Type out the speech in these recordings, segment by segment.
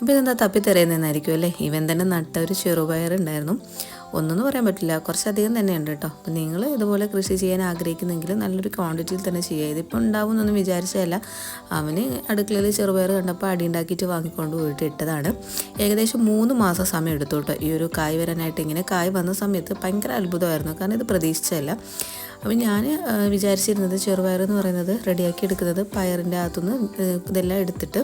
അപ്പോൾ ഇതെന്താ തപ്പി തിരയുന്നതെന്നായിരിക്കും അല്ലേ? ഇവൻ തന്നെ നട്ട ഒരു ചെറുപയർ ഉണ്ടായിരുന്നു. ഒന്നെന്ന് പറയാൻ പറ്റില്ല. കുറച്ചധികം തന്നെ ഉണ്ട് കേട്ടോ. അപ്പോൾ നിങ്ങൾ ഇതുപോലെ കൃഷി ചെയ്യാൻ ആഗ്രഹിക്കുന്നെങ്കിൽ നല്ലൊരു ക്വാണ്ടിറ്റിയിൽ തന്നെ ചെയ്യുക. ഇതിപ്പോൾ ഉണ്ടാവും എന്നൊന്നും വിചാരിച്ചതല്ല. അവന് അടുക്കളയിൽ ചെറുപയർ കണ്ടപ്പോൾ അടി ഉണ്ടാക്കിയിട്ട് വാങ്ങിക്കൊണ്ട് പോയിട്ട് ഇട്ടതാണ്. ഏകദേശം മൂന്ന് മാസം സമയം എടുത്തു കേട്ടോ. ഈ ഒരു കായ് വരാനായിട്ട് ഇങ്ങനെ കായ് വന്ന സമയത്ത് ഭയങ്കര അത്ഭുതമായിരുന്നു. കാരണം ഇത് പ്രതീക്ഷിച്ചതല്ല. അപ്പോൾ ഞാൻ വിചാരിച്ചിരുന്നത് ചെറുപയർ എന്ന് പറയുന്നത് റെഡിയാക്കി എടുക്കുന്നത് പയറിന്റെ അകത്തുനിന്ന് ഇതെല്ലാം എടുത്തിട്ട്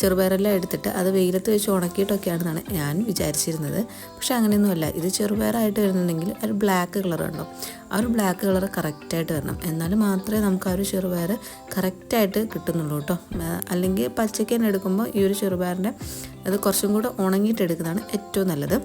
ചെറുപയറെല്ലാം എടുത്തിട്ട് അത് വെയിലത്ത് വെച്ച് ഉണക്കിയിട്ടൊക്കെയാണെന്നാണ് ഞാൻ വിചാരിച്ചിരുന്നത്. പക്ഷെ അങ്ങനെയൊന്നുമല്ല. ഇത് ചെറുപയറായിട്ട് വരുന്നുണ്ടെങ്കിൽ ഒരു ബ്ലാക്ക് കളർ ഉണ്ടോ ആ ഒരു ബ്ലാക്ക് കളർ കറക്റ്റായിട്ട് വരണം. എന്നാൽ മാത്രമേ നമുക്ക് ആ ഒരു ചെറുപയർ കറക്റ്റായിട്ട് കിട്ടുന്നുള്ളൂ കേട്ടോ. അല്ലെങ്കിൽ പച്ചയ്ക്ക് തന്നെ എടുക്കുമ്പോൾ ഈ ഒരു ചെറുപയറിന്റെ അത് കുറച്ചും കൂടെ ഉണങ്ങിയിട്ട് എടുക്കുന്നതാണ് ഏറ്റവും നല്ലത്.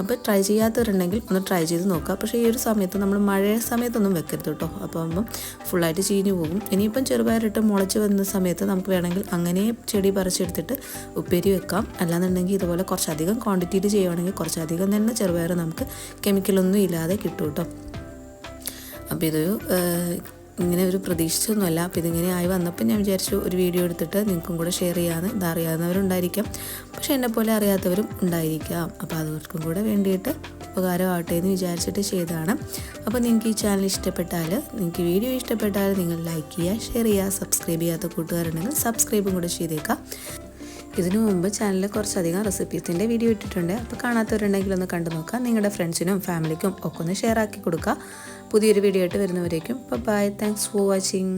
അപ്പോൾ ട്രൈ ചെയ്യാത്തവരുണ്ടെങ്കിൽ ഒന്ന് ട്രൈ ചെയ്ത് നോക്കുക. പക്ഷേ ഈ ഒരു സമയത്ത് നമ്മൾ മഴ സമയത്തൊന്നും വെക്കരുത് കേട്ടോ. അപ്പോൾ ആകുമ്പം ഫുള്ളായിട്ട് ചീഞ്ഞു പോകും. ഇനിയിപ്പം ചെറുപയറിട്ട് മുളച്ച് വന്ന സമയത്ത് നമുക്ക് വേണമെങ്കിൽ അങ്ങനെ ചെടി പറിച്ചെടുത്തിട്ട് ഉപ്പേരി വെക്കാം. അല്ലാന്നുണ്ടെങ്കിൽ ഇതുപോലെ കുറച്ചധികം ക്വാണ്ടിറ്റിയിൽ ചെയ്യുവാണെങ്കിൽ കുറച്ചധികം തന്നെ ചെറുപയർ നമുക്ക് കെമിക്കലൊന്നും ഇല്ലാതെ കിട്ടും കേട്ടോ. അപ്പോൾ ഇതൊരു ഇങ്ങനെ ഒരു പ്രതീക്ഷിച്ചൊന്നുമല്ല. അപ്പോൾ ഇതിങ്ങനെ ആയി വന്നപ്പോൾ ഞാൻ വിചാരിച്ചു ഒരു വീഡിയോ എടുത്തിട്ട് നിങ്ങൾക്കും കൂടെ ഷെയർ ചെയ്യാമെന്ന് ഇത് അറിയാവുന്നവരുണ്ടായിരിക്കാം. പക്ഷേ എന്നെ പോലെ അറിയാത്തവരും ഉണ്ടായിരിക്കാം. അപ്പോൾ അവർക്കും കൂടെ വേണ്ടിയിട്ട് ഉപകാരമാവട്ടെ എന്ന് വിചാരിച്ചിട്ട് ചെയ്തതാണ്. അപ്പോൾ നിങ്ങൾക്ക് ഈ ചാനൽ ഇഷ്ടപ്പെട്ടാൽ നിങ്ങൾക്ക് വീഡിയോ ഇഷ്ടപ്പെട്ടാൽ നിങ്ങൾ ലൈക്ക് ചെയ്യുക ഷെയർ ചെയ്യുക സബ്സ്ക്രൈബ് ചെയ്യാത്ത കൂട്ടുകാരുണ്ടെങ്കിൽ സബ്സ്ക്രൈബും കൂടെ ചെയ്തേക്കാം ഇതിനു മുമ്പ് ചാനലിൽ കുറച്ചധികം റെസിപ്പീസിന്റെ വീഡിയോ ഇട്ടിട്ടുണ്ട്. അപ്പോൾ കാണാത്തവരുണ്ടെങ്കിൽ ഒന്ന് കണ്ടു നോക്കാം നിങ്ങളുടെ ഫ്രണ്ട്സിനും ഫാമിലിക്കും ഒക്കെ ഒന്ന് ഷെയർ ആക്കി കൊടുക്കുക. പുതിയൊരു വീഡിയോ ആയിട്ട് വരുന്നവരേക്കും. അപ്പോൾ ബൈ താങ്ക്സ് ഫോർ വാച്ചിങ്